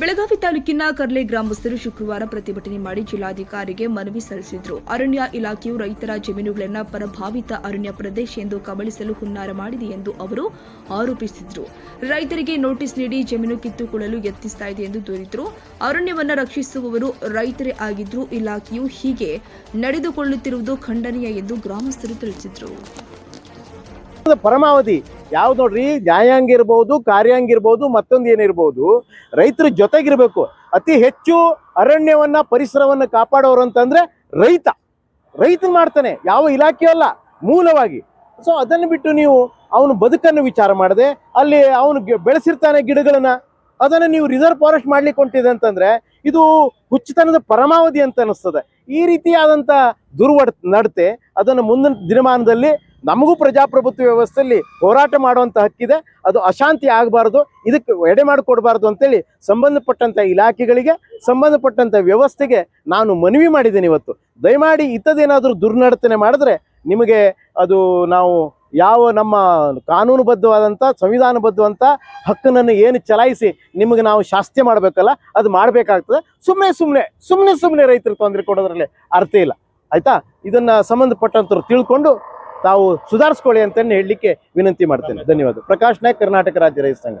ತಾಲೂಕಿನ ಕರ್ಲೆ ಗ್ರಾಮಸ್ಥರು ಶುಕ್ರವಾರ ಪ್ರತಿಭಟನೆ ಮಾಡಿ ಜಿಲ್ಲಾಧಿಕಾರಿಗೆ ಮನವಿ ಸಲ್ಲಿಸಿದ್ರು. ಅರಣ್ಯ ಇಲಾಖೆಯು ರೈತರ ಜಮೀನುಗಳನ್ನು ಪರಭಾವಿತ ಅರಣ್ಯ ಪ್ರದೇಶ ಎಂದು ಕಬಳಿಸಲು ಹುನ್ನಾರ ಮಾಡಿದೆ ಎಂದು ಅವರು ಆರೋಪಿಸಿದ್ರು. ರೈತರಿಗೆ ನೋಟಿಸ್ ನೀಡಿ ಜಮೀನು ಕಿತ್ತುಕೊಳ್ಳಲು ಯತ್ನಿಸ್ತಾ ಇದೆ ಎಂದು ದೂರಿದ್ರು. ಅರಣ್ಯವನ್ನು ರಕ್ಷಿಸುವವರು ರೈತರೇ ಆಗಿದ್ರು. ಇಲಾಖೆಯು ಹೀಗೆ ನಡೆದುಕೊಳ್ಳುತ್ತಿರುವುದು ಖಂಡನೀಯ ಎಂದು ಗ್ರಾಮಸ್ಥರು ತಿಳಿಸಿದ್ರು. ಪರಮಾವಧಿ ಯಾವ್ದು ನೋಡ್ರಿ? ನ್ಯಾಯಾಂಗ ಇರ್ಬೋದು, ಕಾರ್ಯಾಂಗ ಇರ್ಬೋದು, ಮತ್ತೊಂದು ಏನಿರ್ಬೋದು ರೈತರ ಜೊತೆಗಿರ್ಬೇಕು. ಅತಿ ಹೆಚ್ಚು ಅರಣ್ಯವನ್ನ, ಪರಿಸರವನ್ನ ಕಾಪಾಡೋರು ಅಂತಂದ್ರೆ ರೈತ. ರೈತ ಮಾಡ್ತಾನೆ, ಯಾವ ಇಲಾಖೆ ಅಲ್ಲ, ಮೂಲವಾಗಿ. ಸೊ ಅದನ್ನು ಬಿಟ್ಟು ನೀವು ಅವನು ಬದುಕನ್ನು ವಿಚಾರ ಮಾಡದೆ, ಅಲ್ಲಿ ಅವನು ಬೆಳೆಸಿರ್ತಾನೆ ಗಿಡಗಳನ್ನ, ಅದನ್ನು ನೀವು ರಿಸರ್ವ್ ಫಾರೆಸ್ಟ್ ಮಾಡ್ಲಿಕ್ಕೆ ಹೊಂಟಿದೆ ಅಂತಂದ್ರೆ, ಇದು ಹುಚ್ಚುತನದ ಪರಮಾವಧಿ ಅಂತ ಅನಿಸ್ತದೆ. ಈ ರೀತಿಯಾದಂತ ದುರ್ವಡ್ ನಡತೆ, ಅದನ್ನು ಮುಂದಿನ ದಿನಮಾನದಲ್ಲಿ ನಮಗೂ ಪ್ರಜಾಪ್ರಭುತ್ವ ವ್ಯವಸ್ಥೆಯಲ್ಲಿ ಹೋರಾಟ ಮಾಡುವಂತ ಹಕ್ಕಿದೆ. ಅದು ಅಶಾಂತಿ ಆಗಬಾರ್ದು, ಇದಕ್ಕೆ ಎಡೆ ಮಾಡಿಕೊಡ್ಬಾರ್ದು ಅಂತೇಳಿ ಸಂಬಂಧಪಟ್ಟಂತ ಇಲಾಖೆಗಳಿಗೆ, ಸಂಬಂಧಪಟ್ಟಂತ ವ್ಯವಸ್ಥೆಗೆ ನಾನು ಮನವಿ ಮಾಡಿದ್ದೇನೆ ಇವತ್ತು. ದಯಮಾಡಿ ಇಂಥದ್ದೇನಾದರೂ ದುರ್ನಡತನೆ ಮಾಡಿದ್ರೆ ನಿಮಗೆ ಅದು ನಾವು ಯಾವ ನಮ್ಮ ಕಾನೂನುಬದ್ಧವಾದಂಥ ಸಂವಿಧಾನಬದ್ಧವಂಥ ಹಕ್ಕನ್ನು ಏನು ಚಲಾಯಿಸಿ ನಿಮಗೆ ನಾವು ಶಾಸ್ತಿ ಮಾಡಬೇಕಲ್ಲ, ಅದು ಮಾಡಬೇಕಾಗ್ತದೆ. ಸುಮ್ಮನೆ ಸುಮ್ಮನೆ ಸುಮ್ಮನೆ ಸುಮ್ಮನೆ ರೈತರು ತೊಂದರೆ ಕೊಡೋದ್ರಲ್ಲಿ ಅರ್ಥ ಇಲ್ಲ. ಆಯಿತಾ? ಇದನ್ನು ಸಂಬಂಧಪಟ್ಟಂಥವ್ರು ತಿಳ್ಕೊಂಡು ತಾವು ಸುಧಾರಿಸ್ಕೊಳ್ಳಿ ಅಂತ ಹೇಳಲಿಕ್ಕೆ ವಿನಂತಿ ಮಾಡ್ತೇನೆ. ಧನ್ಯವಾದ. ಪ್ರಕಾಶ್ ನಾಯಕ್ ಕರ್ನಾಟಕ ರಾಜ್ಯ ರೈತ ಸಂಘ.